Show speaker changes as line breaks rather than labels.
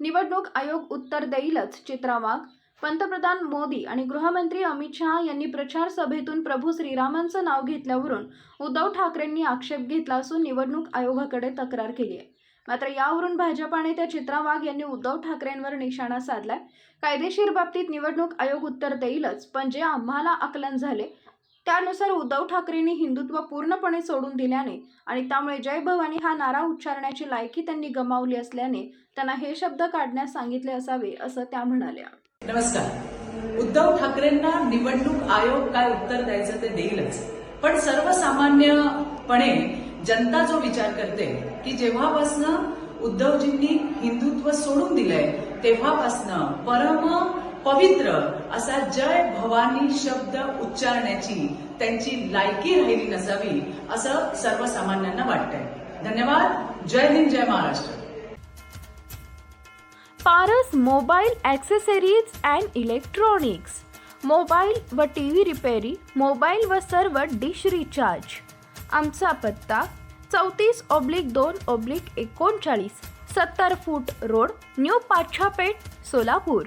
निवडणूक आयोग उत्तर देईलच चित्रा वाघ पंतप्रधान मोदी आणि गृहमंत्री अमित शहा यांनी प्रचार सभेतून प्रभू श्रीरामांचं नाव घेतल्यावरून उद्धव ठाकरेंनी आक्षेप घेतला असून निवडणूक आयोगाकडे तक्रार केली आहे. मात्र यावरून भाजपा नेत्या चित्रा वाघ यांनी उद्धव ठाकरेंवर निशाणा साधलाय. कायदेशीर बाबतीत निवडणूक आयोग उत्तर देईलच पण जे आम्हाला आकलन झाले त्यानुसार उद्धव ठाकरेंनी हिंदुत्व पूर्णपणे सोडून दिल्याने आणि त्यामुळे जय भवानी हा नारा उच्चारण्याची लायकी त्यांनी गमावली असल्याने त्यांना हे शब्द काढण्यास सांगितले असावे असं त्या म्हणाल्या.
नमस्कार. उद्धव ठाकरेंना निवडणूक आयोग काय उत्तर द्यायचं ते देईलच. पण सर्वसामान्यपणे जनता जो विचार करते की जेव्हापासनं उद्धवजींनी हिंदुत्व सोडून दिलंय तेव्हापासनं परम पवित्र असा जय भवानी शब्द उच्चारण्याची त्यांची लायकी राहिली नसावी असं सर्वसामान्यांना वाटतंय. धन्यवाद. जय हिंद जय Maharashtra.
Paras mobile accessories and electronics. Mobile व टी व्ही रिपेरी मोबाईल व सर्व डिश रिचार्ज. आमचा पत्ता चौतीस ऑब्लिक दोन ऑब्लिक एकोणचाळीस सत्तर foot road new Pachhapeth Solapur.